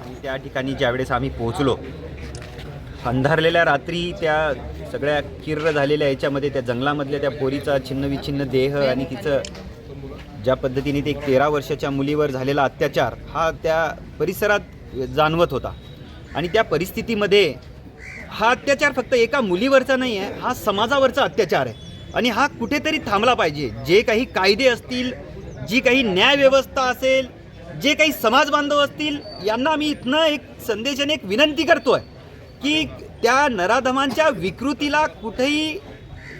आणि त्या ठिकाणी ज्यावेळेस आम्ही पोहोचलो अंधारलेल्या रात्री त्या सगळ्या किर्र झालेल्या याच्यामध्ये त्या जंगलामधल्या त्या पोरीचा छिन्नविछिन्न देह आणि तिचं ज्या पद्धतीने ते एक तेरा वर्षाच्या मुलीवर झालेला अत्याचार हा त्या परिसरात जाणवत होता. आणि त्या परिस्थितीमध्ये हा अत्याचार फक्त एका मुलीवरचा नाही आहे हा समाजावरचा अत्याचार आहे. आणि हा कुठेतरी थांबला पाहिजे. जे काही कायदे असतील जी काही न्यायव्यवस्था असेल जे काही समाज बांधव असतील यांना मी इथनं एक संदेशाने एक विनंती करतोय की त्या नराधमांच्या विकृतीला कुठेही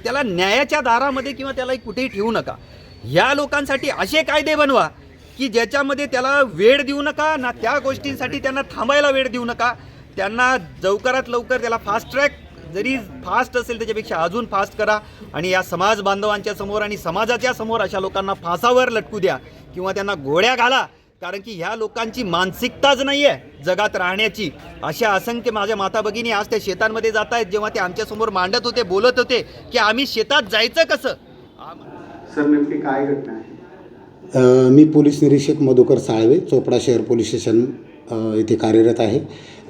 त्याला न्यायाच्या दारामध्ये किंवा त्याला कुठेही ठेवू नका. ह्या लोकांसाठी असे कायदे बनवा की ज्याच्यामध्ये त्याला वेळ देऊ नका ना त्या गोष्टींसाठी त्यांना थांबायला वेळ देऊ नका. त्यांना लवकरात लवकर त्याला फास्ट ट्रॅक जरी फास्ट असेल त्याच्यापेक्षा अजून फास्ट करा आणि या समाज बांधवांच्या समोर आणि समाजाच्या समोर अशा लोकांना फासावर लटकू द्या किंवा त्यांना गोळ्या घाला. कारण की ह्या लोकांची मानसिकताच नाही आहे जगात राहण्याची. अशा असंख्य माझ्या माता भगिनी आज त्या शेतांमध्ये जात आहेत जेव्हा ते आमच्यासमोर मांडत होते बोलत होते की आम्ही शेतात जायचं कसं? सर नेमकी काय घटना आहे? मी पोलीस निरीक्षक मधुकर साळवे चोपडा शहर पोलीस स्टेशन येथे कार्यरत आहे.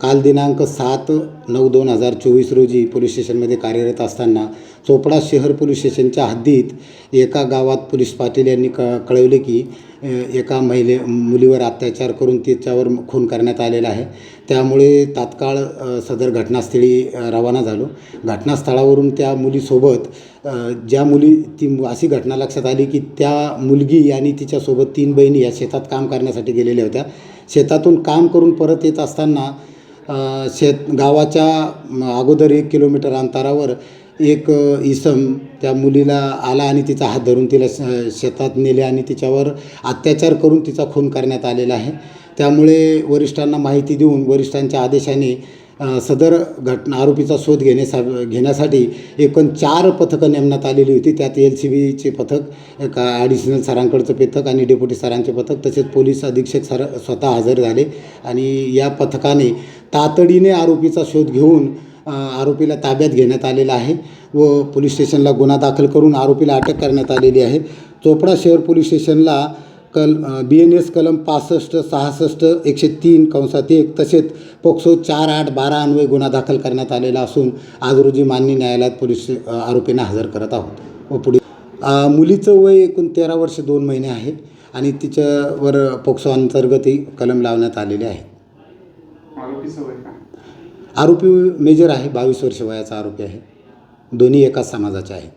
काल दिनांक सात नऊ दोन हजार चोवीस रोजी पोलीस स्टेशनमध्ये कार्यरत असताना चोपडा शहर पोलीस स्टेशनच्या हद्दीत एका गावात पोलीस पाटील यांनी क कळवले की एका महिले मुलीवर अत्याचार करून तिच्यावर खून करण्यात आलेला आहे. त्यामुळे तात्काळ सदर घटनास्थळी रवाना झालो. घटनास्थळावरून त्या मुलीसोबत ज्या मुली ती अशी घटना लक्षात आली की त्या मुलगी आणि तिच्यासोबत तीन बहिणी या शेतात काम करण्यासाठी गेलेल्या होत्या. शेतातून काम करून परत येत असताना शेत गावाच्या अगोदर एक किलोमीटर अंतरावर एक इसम त्या मुलीला आला आणि तिचा हात धरून तिला श- शेतात नेले आणि तिच्यावर अत्याचार करून तिचा खून करण्यात आलेला आहे. त्यामुळे वरिष्ठांना माहिती देऊन वरिष्ठांच्या आदेशाने सदर घटना आरोपीचा शोध घेण्यासा घेण्यासाठी एकूण चार पथकं नेमण्यात आलेली होती. त्यात एल सी बीचे पथक एक ॲडिशनल सरांकडचं पथक आणि डेप्युटी सरांचे पथक तसेच पोलीस अधीक्षक सर स्वतः हजर झाले. आणि या पथकाने तातडीने आरोपीचा शोध घेऊन आरोपीला ताब्यात घेण्यात आलेला आहे व पोलीस स्टेशनला गुन्हा दाखल करून आरोपीला अटक करण्यात आलेली आहे. चोपडा शहर पोलीस स्टेशनला कल बी एन एस कलम पासष्ट सहासष्ट एकशे तीन कंसात एक तसेच पोक्सो चार आठ बारा अन्वय गुन्हा दाखल करण्यात आलेला असून आज रोजी मान्य न्यायालयात पोलीस आरोपींना हजर करत आहोत. व पुढे मुलीचं वय एकूण तेरा वर्ष दोन महिने आहे आणि तिच्यावर पोक्सो अंतर्गतही कलम लावण्यात आलेले आहे. आरोपी मेजर आहे बावीस वर्ष वयाचा आरोपी आहे. दोन्ही एकाच समाजाचे आहेत.